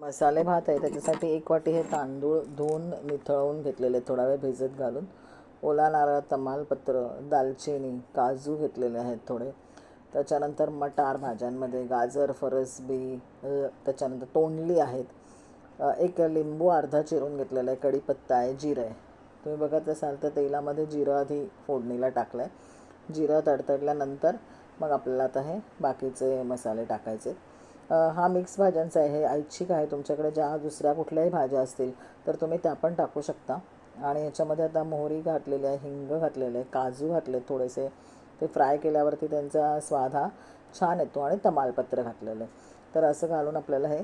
मसाले भात आहे त्याच्यासाठी एक वाटी हे तांदूळ धुवून निथळवून घेतलेले थोडा वेळ भिजत घालून. ओला नारळ तमालपत्र दालचिनी काजू घेतलेले आहेत थोडे. त्याच्यानंतर मटार भाज्यांमध्ये गाजर फरसबी त्याच्यानंतर तोंडली आहेत. एक लिंबू अर्धा चिरून घेतलेला आहे कढीपत्ता आहे जिरं आहे. तुम्ही बघत असाल तर तेलामध्ये जिरं आधी फोडणीला टाकलं आहे जिरं तडतडल्यानंतर मग आपल्याला आता हे बाकीचे मसाले टाकायचे. आहेत हा मिक्स भाज्यांचा आहे हे ऐच्छिक आहे. तुमच्याकडे ज्या दुसऱ्या कुठल्याही भाज्या असतील तर तुम्ही त्या पण टाकू शकता. आणि ह्याच्यामध्ये आता मोहरी घातलेली आहे हिंग घातलेलं आहे काजू घातले थोडेसे. ते फ्राय केल्यावरती त्यांचा स्वाद हा छान येतो आणि तमालपत्र घातलेलं आहे. तर असं घालून आपल्याला हे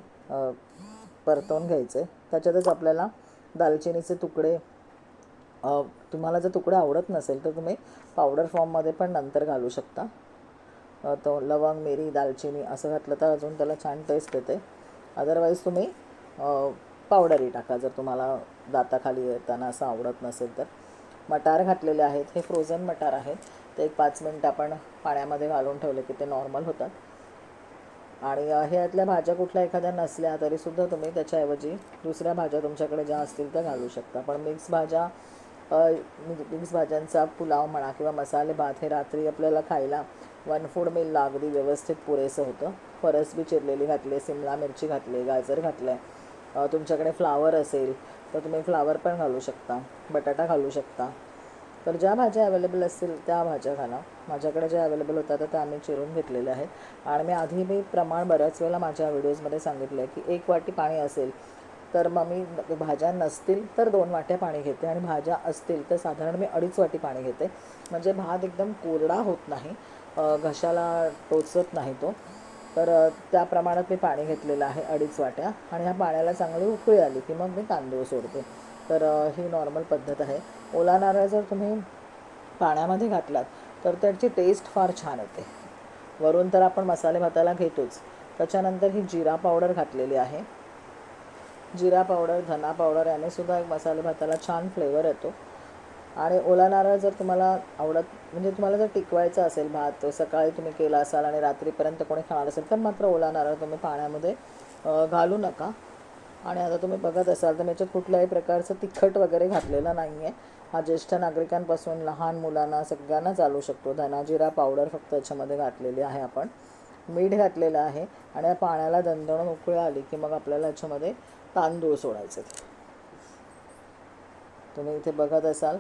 परतवून घ्यायचं आहे त्याच्यातच आपल्याला दालचिनीचे तुकडे तुम्हाला जर तुकडे आवडत नसेल तर तुम्ही पावडर फॉर्ममध्ये पण नंतर घालू शकता. तो लवंग मिरी दालचिनी असं घातलं तर अजून त्याला छान टेस्ट येते. अदरवाईज तुम्ही पावडरही टाका जर तुम्हाला दाताखाली येताना असं आवडत नसेल तर. मटार घातलेले आहेत हे फ्रोझन मटार आहेत. ते एक पाच मिनटं आपण पाण्यामध्ये घालून ठेवले की ते नॉर्मल होतात. आणि ह्यातल्या भाज्या कुठल्या एखाद्या नसल्या तरीसुद्धा तुम्ही त्याच्याऐवजी दुसऱ्या भाज्या तुमच्याकडे ज्या असतील त्या घालू शकता. पण मिक्स भाज्या म्हणजे मिक्स भाज्यांचा पुलाव म्हणा किंवा मसाले भात हे रात्री आपल्याला खायला वन फूड मिलला अगदी व्यवस्थित पुरेसं होतं. फरसबी चिरलेली घातली सिमला मिरची घातली गाजर घातलं आहे तुमच्याकडे फ्लावर असेल तर तुम्ही फ्लावर पण घालू शकता बटाटा घालू शकता. तर ज्या भाज्या अवेलेबल असतील त्या भाज्या घाला. माझ्याकडे ज्या अवेलेबल होत्या तर त्या आम्ही चिरून घेतलेल्या आहेत. आणि मी आधी मी प्रमाण बऱ्याच वेळेला माझ्या व्हिडिओजमध्ये सांगितलं आहे की एक वाटी पाणी असेल तर मग मी भाज्या नसतील तर दोन वाट्या पाणी घेते आणि भाज्या असतील तर साधारण मी अडीच वाटी पाणी घेते. म्हणजे भात एकदम कोरडा होत नाही. घशाला टोचत नाही तो. तर त्या प्रमाणात मी पाणी घेतलेलं आहे अडीच वाट्या आणि ह्या पाण्याला चांगली उकळी आली की मग मी तांदूळ सोडते. तर ही नॉर्मल पद्धत आहे. ओला नारळ जर तुम्ही पाण्यामध्ये घातलात तर त्याची टेस्ट फार छान येते. वरून तर आपण मसाले भाताला घेतोच. त्याच्यानंतर ही जिरा पावडर घातलेली आहे. जिरा पावडर धना पावडर याने सुद्धा एक मसाले भाताला छान फ्लेवर येतो. आणि ओला नारळ जर तुम्हाला आवडत म्हणजे तुम्हाला जर टिकवायचा असेल भात सकाळी तुम्ही केला असाल आणि रात्रीपर्यंत कोणी खाणार असेल तर मात्र ओला नारळ तुम्ही पाण्यामध्ये घालू नका. आणि आता तुम्ही बघत असाल तर मी याच्यात कुठल्याही प्रकारचं तिखट वगैरे घातलेलं नाही आहे हा ज्येष्ठ नागरिकांपासून लहान मुलांना सगळ्यांना चालू शकतो. धना जिरा पावडर फक्त याच्यामध्ये घातलेली आहे आपण. मीठ घातलेलं आहे आणि पाण्याला दणदण उकळी आली की मग आपल्याला याच्यामध्ये तांदूळ सोडायचे तुम्ही इथे बघत असाल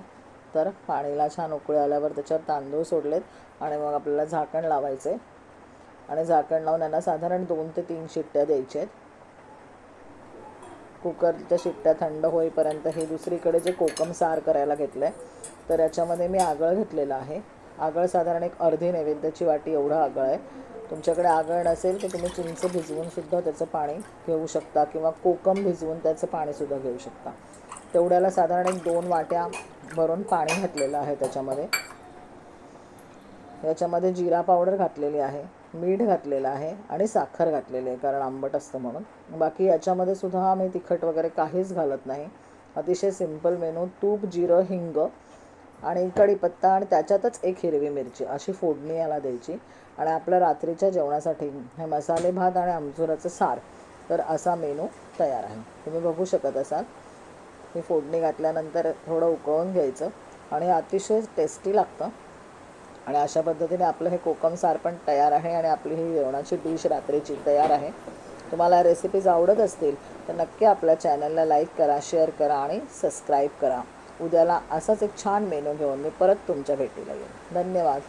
तर पाणीला छान उकळी आल्यावर त्याच्यावर तांदूळ सोडलेत आणि मग आपल्याला झाकण लावायचे. आणि झाकण लावून यांना साधारण दोन ते तीन शिट्ट्या द्यायच्या आहेत. कुकरच्या शिट्ट्या थंड होईपर्यंत हे दुसरीकडे जे कोकम सार करायला घेतलं आहे तर याच्यामध्ये मी आगळ घेतलेलं आहे. आगळ साधारण एक अर्धी नैवेद्याची वाटी एवढं आगळ आहे. तुमच्याकडे आगळ नसेल तर तुम्ही चिंच भिजवून सुद्धा त्याचं पाणी घेऊ शकता किंवा कोकम भिजवून त्याचं पाणीसुद्धा घेऊ शकता. तेवढ्याला साधारण एक दोन वाट्या भरून पाणी घातलेलं आहे त्याच्यामध्ये. याच्यामध्ये जिरा पावडर घातलेली आहे मीठ घातलेलं आहे आणि साखर घातलेली आहे कारण आंबट असतं म्हणून. बाकी याच्यामध्ये सुद्धा आम्ही तिखट वगैरे काहीच घालत नाही. अतिशय सिंपल मेनू तूप जिरं हिंग आणि कढीपत्ता आणि त्याच्यातच एक हिरवी मिरची अशी फोडणी याला द्यायची. आणि आपल्या रात्रीच्या जेवणासाठी हे मसाले भात आणि आमचुराचं सार. तर असा मेनू तयार आहे. तुम्ही बघू शकत असाल. ही फोडणी घातल्यानंतर थोडं उकळून घ्यायचं आणि अतिशय टेस्टी लागतं. आणि अशा पद्धतीने आपलं हे कोकम सार पण तयार आहे आणि आपली ही जेवणाची डिश रात्रीची तयार आहे. तुम्हाला रेसिपीज आवडत असतील तर नक्की आपल्या चॅनलला लाईक करा शेअर करा आणि सबस्क्राईब करा. उद्याला असाच एक छान मेनू घेऊन मी परत तुमच्या भेटीला येईन. धन्यवाद.